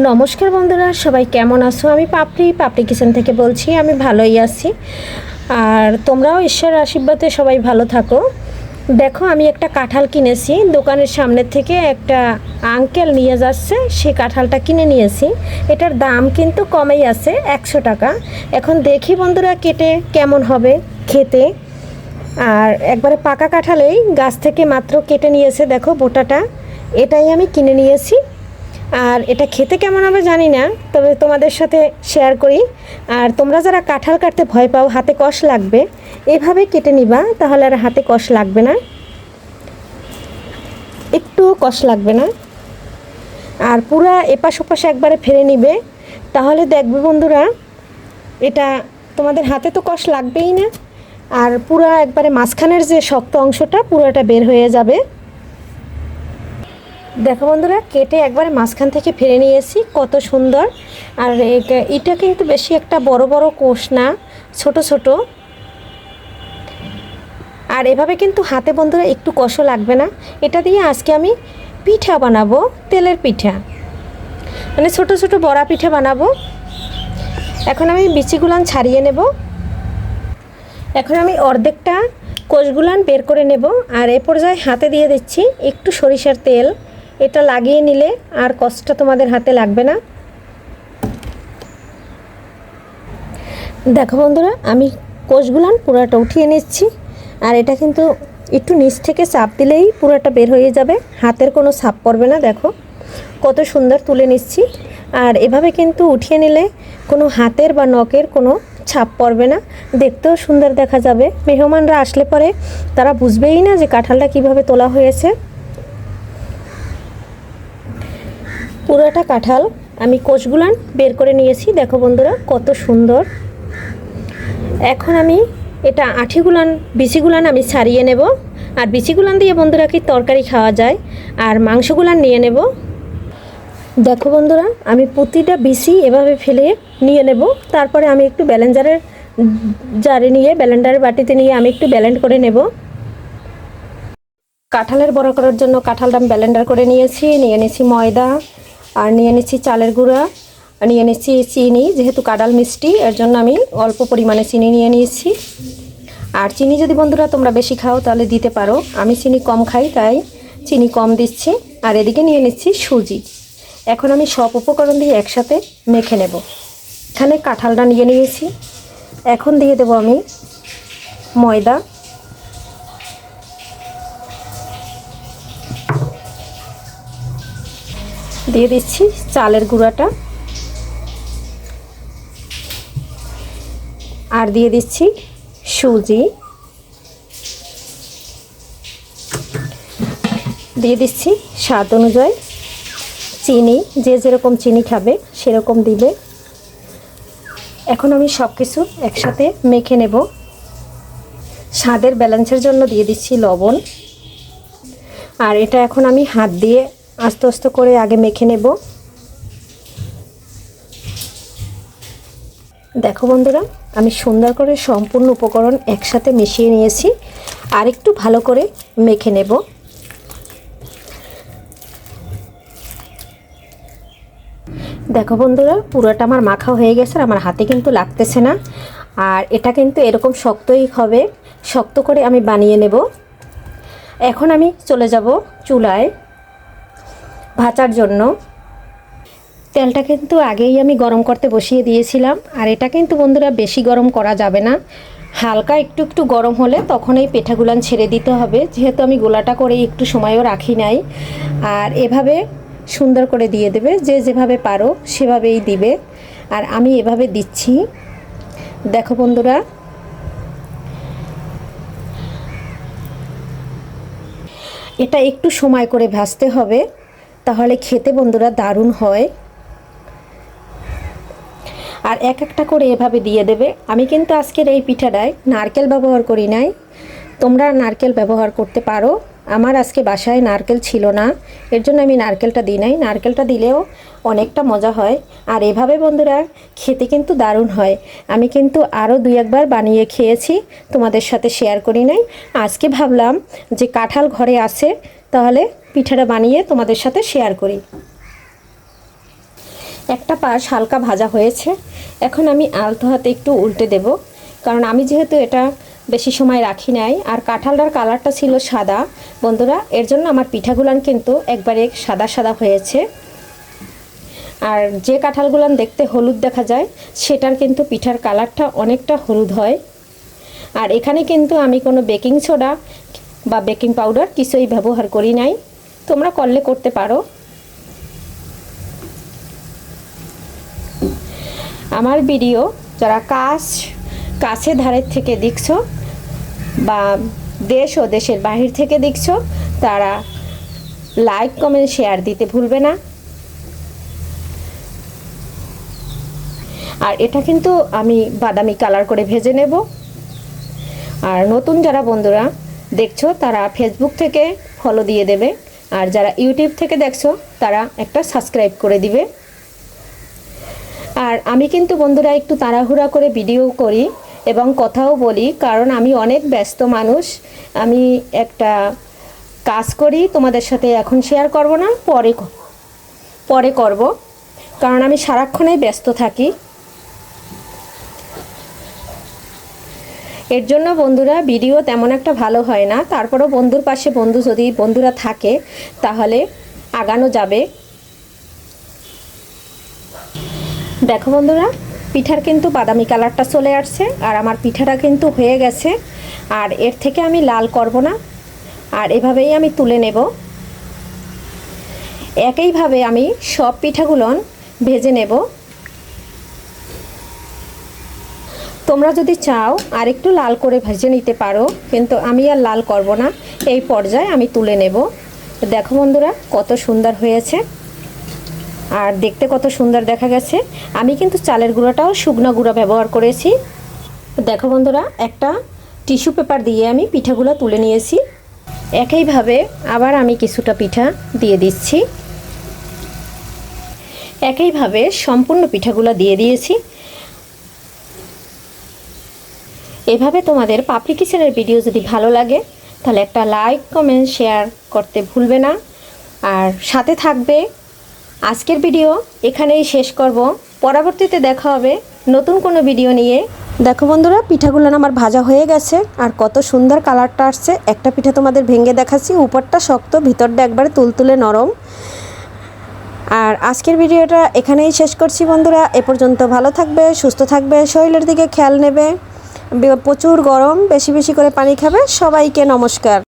নমস্কার বন্ধুরা, সবাই কেমন আছো? আমি পাপড়ি পাপড়ি কিচেন থেকে বলছি, আমি ভালোই আছি। আর তোমরাও ঈশ্বরের আশীর্বাদে সবাই ভালো থাকো। দেখো, আমি একটা কাঁঠাল কিনেছি, দোকানের সামনের থেকে একটা আঙ্কেল নিয়ে যাচ্ছে, সে কাঁঠালটা কিনে নিয়েছি। এটার দাম কিন্তু কমেই আছে, একশো টাকা। এখন দেখি বন্ধুরা কেটে কেমন হবে খেতে। আর একবারে পাকা কাঁঠালেই গাছ থেকে মাত্র কেটে নিয়েছে, দেখো বোটাটা। এটাই আমি কিনে নিয়েছি। আর এটা খেতে কেমন হবে জানি না, তবে তোমাদের সাথে শেয়ার করি। আর তোমরা যারা কাঁঠাল কাটতে ভয় পাও, হাতে কষ লাগবে, এভাবে কেটে নিবা, তাহলে আর হাতে কষ লাগবে না। একটু কষ লাগবে না। আর পুরা এপাশ ওপাশে একবারে ফেলে নিবে, তাহলে দেখবে বন্ধুরা, এটা তোমাদের হাতে তো কষ লাগবেই না। আর পুরা একবারে মাঝখানের যে শক্ত অংশটা, পুরোটা বের হয়ে যাবে। দেখো বন্ধুরা, কেটে একবার মাঝখান থেকে ফেলে নিয়েছি, কত সুন্দর। আর এটা- কিন্তু বেশি একটা বড় বড় কোষ না, ছোট ছোট। আর এভাবে কিন্তু হাতে বন্ধুরা একটু কষ লাগবে না। এটা দিয়ে আজকে আমি পিঠা বানাবো, তেলের পিঠা। মানে ছোট ছোট বড়া পিঠা বানাবো। এখন আমি বিচিগুলান ছাড়িয়ে নেব। এখন আমি অর্ধেকটা কোষগুলান বের করে নেব। আর এ পর্যায়ে হাতে দিয়ে দিচ্ছি একটু সরিষার তেল। এটা লাগিয়ে নিলে আর কষ্টটা তোমাদের হাতে লাগবে না। দেখো বন্ধুরা, আমি কোষগুলান পুরাটা উঠিয়ে নিচ্ছি, আর এটা কিন্তু একটু নিচ থেকে চাপ দিলেই পুরোটা বের হয়ে যাবে, হাতের কোনো ছাপ পড়বে না, দেখো। কত সুন্দর তুলে নিচ্ছি, আর এভাবে কিন্তু উঠিয়ে নিলে কোনো হাতের বা নখের কোনো ছাপ পড়বে না, দেখতেও সুন্দর দেখা যাবে। মেহমানরা আসলে পরে তারা বুঝবেই না যে কাঁঠালটা কীভাবে তোলা হয়েছে। পুরোটা কাঁঠাল আমি কোষগুলান বের করে নিয়েছি। দেখো বন্ধুরা, কত সুন্দর। এখন আমি এটা আঠিগুলান, বিচিগুলান আমি ছাড়িয়ে নেব। আর বিচিগুলান দিয়ে বন্ধুরা কি তরকারি খাওয়া যায়? আর মাংসগুলান নিয়ে নেব। দেখো বন্ধুরা, আমি প্রতিটা বিচি এভাবে ফেলে নিয়ে নেব। তারপরে আমি একটু ব্যালেন্ডারের জারে নিয়ে, ব্যালেন্ডারের বাটিতে নিয়ে আমি একটু ব্যালেন্ড করে নেব। কাঁঠালের বড় করার জন্য কাঁঠালটা আমি ব্যালেন্ডার করে নিয়েছি। নিয়ে নিয়েছি ময়দা আর নিয়ে নিচ্ছি চালের গুঁড়া নিয়ে নিচ্ছি চিনি, যেহেতু কাঁঠাল মিষ্টি, এর জন্য আমি অল্প পরিমাণে চিনি নিয়ে নিয়েছি। আর চিনি যদি বন্ধুরা তোমরা বেশি খাও তাহলে দিতে পারো। আমি চিনি কম খাই, তাই চিনি কম দিচ্ছি। আর এদিকে নিয়ে নিচ্ছি সুজি। এখন আমি সব উপকরণ দিয়ে একসাথে মেখে নেব। এখানে কাঁঠালটা নিয়ে নিয়েছি। এখন দিয়ে দেবো আমি ময়দা। দিয়ে দিচ্ছি চালের গুঁড়াটা। আর দিয়ে দিচ্ছি সুজি। দিয়ে দিচ্ছি স্বাদ অনুযায়ী চিনি, যে যেরকম চিনি খাবে সেরকম দিবে। এখন আমি সব কিছু একসাথে মেখে নেব। স্বাদের ব্যালেন্সের জন্য দিয়ে দিচ্ছি লবণ। আর এটা এখন আমি হাত দিয়ে আস্তে আস্তে করে আগে মেখে নেব। দেখো বন্ধুরা, আমি সুন্দর করে সম্পূর্ণ উপকরণ একসাথে মিশিয়ে নিয়েছি, আর একটু ভালো করে মেখে নেব। দেখো বন্ধুরা, পুরোটা আমার মাখা হয়ে গেছে আর আমার হাতে কিন্তু লাগতেছে না, আর এটা কিন্তু এরকম শক্তই হবে। শক্ত করে আমি বানিয়ে নেব। এখন আমি চলে যাব চুলায়। ভাজার জন্য। তেলটা কিন্তু আগেই আমি গরম করতে বসিয়ে দিয়েছিলাম। আর এটা কিন্তু বন্ধুরা বেশি গরম করা যাবে না। হালকা একটু একটু গরম হলে তখন এই পেঠাগুলান ছেড়ে দিতে হবে। যেহেতু আমি গোলাটা করে একটু সময়ও রাখি নাই। আর এভাবে সুন্দর করে দিয়ে দেবে। যে যেভাবে পারো সেভাবেই দিবে। আর আমি এভাবে দিচ্ছি। দেখো বন্ধুরা। এটা একটু সময় করে ভাজতে হবে। তাহলে খেতে বন্ধুরা দারুণ হয়। আর এক একটা করে এভাবে দিয়ে দেবে। আমি কিন্তু আজকের এই পিঠাটায় নারকেল ব্যবহার করি নাই। তোমরা নারকেল ব্যবহার করতে পারো। আমার আজকে বাসায় নারকেল ছিল না। এর জন্য আমি নারকেলটা দিই নাই। নারকেলটা দিলেও অনেকটা মজা হয়। আর এভাবে বন্ধুরা খেতে কিন্তু দারুণ হয়। আমি কিন্তু আরও দুই একবার বানিয়ে খেয়েছি। তোমাদের সাথে শেয়ার করি নাই। আজকে ভাবলাম যে কাঁঠাল ঘরে আছে তাহলে পিঠাটা বানিয়ে তোমাদের সাথে শেয়ার করি। একটা পাশ হালকা ভাজা হয়েছে। এখন আমি আলতো হাতে একটু উল্টে দেব। কারণ আমি যেহেতু এটা বেশি সময় রাখি নাই, আর কাঁঠালটার কালারটা ছিল সাদা, বন্ধুরা, এর জন্য আমার পিঠাগুলান কিন্তু একবারে সাদা সাদা হয়েছে। আর যে কাঁঠালগুলান দেখতে হলুদ দেখা যায়, সেটার কিন্তু পিঠার কালারটা অনেকটা হলুদ হয়। আর এখানে কিন্তু আমি কোনো বেকিং সোডা বা বেকিং পাউডার কিছুই ব্যবহার করি নাই। তোমরা করলে করতে পারো। আমার ভিডিও যারা কাছ, কাছে ধারের থেকে দেখছ বা দেশ ও দেশের বাহির থেকে দেখছ, তারা লাইক কমেন্ট শেয়ার দিতে ভুলবে না। আর এটা কিন্তু আমি বাদামি কালার করে ভেজে নেব। আর নতুন যারা বন্ধুরা দেখছ, তারা ফেসবুক থেকে ফলো দিয়ে দেবে। আর যারা ইউটিউব থেকে দেখছ, তারা একটা সাবস্ক্রাইব করে দিবে। আর আমি কিন্তু বন্ধুরা একটু তাড়াহুড়া করে ভিডিও করি এবং কথাও বলি, কারণ আমি অনেক ব্যস্ত মানুষ। আমি একটা কাজ করি, তোমাদের সাথে এখন শেয়ার করব না, পরে পরে করব। কারণ আমি সারাক্ষণই ব্যস্ত থাকি। এর জন্য বন্ধুরা ভিডিও তেমন একটা ভালো হয় না। তারপরেও বন্ধুর পাশে বন্ধু যদি বন্ধুরা থাকে, তাহলে আগানো যাবে। দেখো বন্ধুরা, পিঠার কিন্তু বাদামি কালারটা চলে আসছে, আর আমার পিঠাটা কিন্তু হয়ে গেছে, আর এর থেকে আমি লাল করব না, আর এভাবেই আমি তুলে নেব। একইভাবে আমি সব পিঠাগুলো ভেজে নেব। তোমরা যদি চাও আর একটু লাল করে ভেজে নিতে পারো, কিন্তু আমি আর লাল করব না। এই পর্যায়ে আমি তুলে নেব। দেখো বন্ধুরা, কত সুন্দর হয়েছে। আর দেখতে কত সুন্দর দেখা গেছে। আমি কিন্তু চালের গুঁড়োটাও শুকনো গুঁড়ো ব্যবহার করেছি। দেখো বন্ধুরা, একটা টিস্যু পেপার দিয়ে আমি পিঠাগুলো তুলে নিয়েছি। একইভাবে আবার আমি কিছুটা পিঠা দিয়ে দিচ্ছি। একইভাবে সম্পূর্ণ পিঠাগুলো দিয়ে দিয়েছি। এভাবে তোমাদের পাপড়ি কিচেনের ভিডিও যদি ভালো লাগে, তাহলে একটা লাইক কমেন্ট শেয়ার করতে ভুলবে না। আর সাথে থাকবে আজকের ভিডিও এখানেই শেষ করব। পরবর্তীতে দেখা হবে নতুন কোনো ভিডিও নিয়ে। দেখো বন্ধুরা, পিঠাগুলো আমার ভাজা হয়ে গেছে, আর কত সুন্দর কালারটা আসছে। একটা পিঠা তোমাদের ভেঙে দেখাচ্ছি, উপরটা শক্ত, ভিতরটা একবারে তুলতুলে নরম। আর আজকের ভিডিওটা এখানেই শেষ করছি বন্ধুরা, এ পর্যন্ত ভালো থাকবে, সুস্থ থাকবে, শরীরের দিকে খেয়াল নেবে। প্রচুর গরম বেশি বেশি করে পানি খাবে সবাইকে নমস্কার।